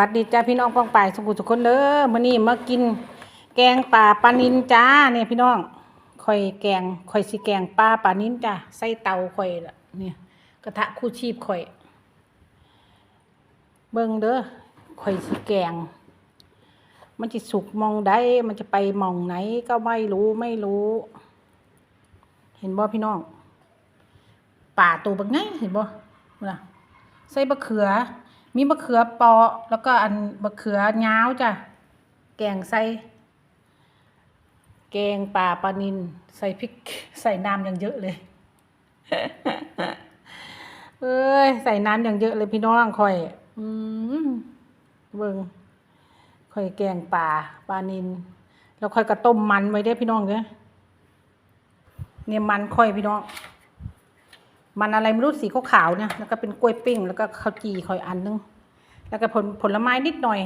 สวัสดีจ้าพี่น้องป้องป่ายสุขุทุคนเด้อมื้อนี้มากิน แกงป่าปลานินจ้าเนี่ยพี่น้องข่อยแกงข่อยสิแกงปลาปลานินจ้าใส่เตาข่อยละเนี่ยกระทะคู่ชีพข่อย เบิ่งเด้อข่อยสิแกง มันจะสุกมองได้มันจะไปมองไหนก็ไม่รู้ไม่รู้ เห็นบ่พี่น้องป่าตัวบักไงเห็นบ่นะใส่บะเขือ มีบะเขือเปอแล้วก็อันบะเขือยาวจ้ะ แกงใส่ แกงป่าปลานินใส่พริก ใส่น้ำอย่างเยอะเลย เอ้ย ใส่น้ำอย่างเยอะเลยพี่น้องคอย อืมเบิ่งคอยแกงป่าปลานินแล้วค่อยกระต้มมันไว้ได้พี่น้องเด้อเนี่ยมันค่อยพี่น้อง มันอะไรไม่รู้สีขาวๆเนี่ยแล้วก็เป็นกล้วยปิ้ง แล้วก็ข้าวจี่คอยอันนึง แล้วก็ผลผลไม้นิดหน่อย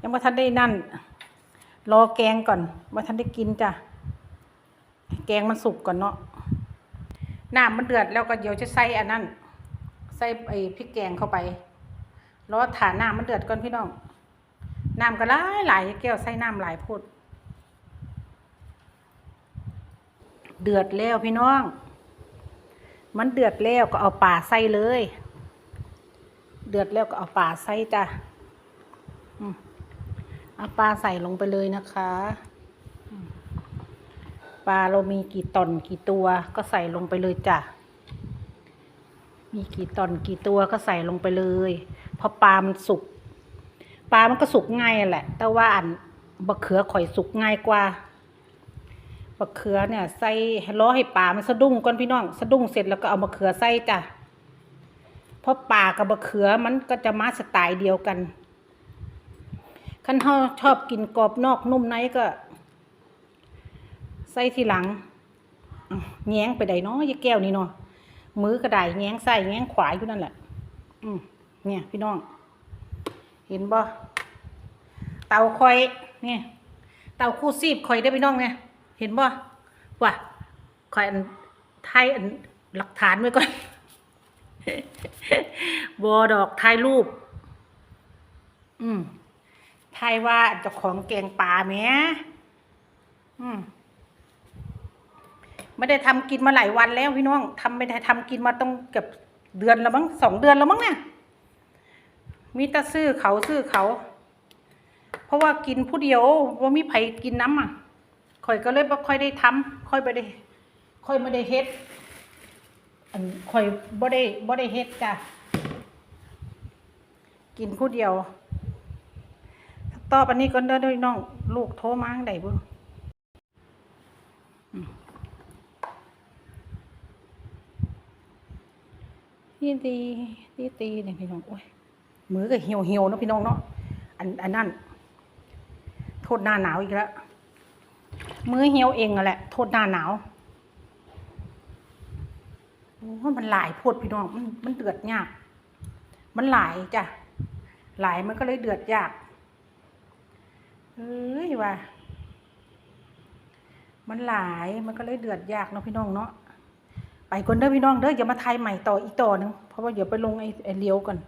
ยังไม่ทันได้นั่น รอแกงก่อนว่าทันได้กินจ้ะแกงมันสุกก่อนเนาะน้ำมันเดือดแล้วก็เดี๋ยวจะใส่อันนั้นใส่ไอ้พริกแกงเข้าไปรอถาน้ำมันเดือดก่อนพี่น้องน้ำก็หลายหลายแก้วใส่น้ำหลายพูดเดือดแล้วพี่น้อง มันเดือดแล้วก็เอาป่าใส่เลย เดือดแล้วก็เอาป่าใส่จ้ะเอาปลาใส่ลงไปเลยนะคะ ปลาเรามีกี่ตอนกี่ตัวก็ใส่ลงไปเลยจ้ะ มีกี่ตอนกี่ตัวก็ใส่ลงไปเลยพราะปลามันสุกปลามันก็สุกง่ายแหละ แต่ว่าอันบะเขือข่อยสุกง่ายกว่า มะเขือเนี่ยใส่ล้อให้ปลามันสะดุ้งก่อนพี่น้องสะดุ้งเสร็จแล้วก็เอามะเขือใส่จ้ะเพราะปลากับมะเขือมันก็จะมาสไตล์เดียวกันขั้นเขาชอบกินกรอบนอกนุ่มในก็ ใส่ทีหลังแง้งไปใดเนาะยาแก้วนี่เนาะมือกระไดแง้งใส่แง้งขวาอยู่นั่นแหละอืมเนี่ยพี่น้อง เห็นบ่เตาคอยเนี่ยเตาคู่ซีบคอยได้พี่น้องเนี่ย เห็นบ่ว่าคอยอันไทยอันหลักฐานไว้ก่อนบอดอกถ่ายรูป อืมถ่ายว่าเจ้าของแกงป่าแหมอืมไม่ได้ทำกินมาหลายวันแล้วพี่น้องทำไม่ได้ทำกินมาต้องเกือบเดือนแล้วมั้งสองเดือนแล้วมั้งเนี่ยมีแต่ซื้อเขาซื้อเขา เพราะว่ากินผู้เดียวว่ามีไผกินน้ำอะ ค่อยก็เลยบ่ค่อยได้ทำค่อยบ่ได้ค่อยไม่ได้เฮ็ดอันค่อยบ่ได้บ่ได้เฮ็ดจ้ะกินผู้เดียวต่อไปนี้ก็เด้อเด้อน้อง ลูกโทรมาจั่งใดบ่อืมนี่ตีนี่ตีเนี่ยพี่น้องโอ้ยมือก็เหี่ยวเหี่ยวๆเนาะพี่น้องเนาะอันอันนั้นโทษหน้าหนาวอีกแล้ว มือเหี่ยวเองอะแหละ โทษหน้าหนาวโอ้มันหลายพดพี่น้องมันมันเดือดยาก มันหลายจ้ะหลายมันก็เลยเดือดยากเอ้ยว่า มันหลายมันก็เลยเดือดยากเนาะพี่น้องเนาะไปก่อนเด้อพี่น้องเด้ออย่ามาทายใหม่ต่ออีกต่อนึงเพราะว่าเดี๋ยวไปลงไอ้ไอ้เลี้ยวก่อน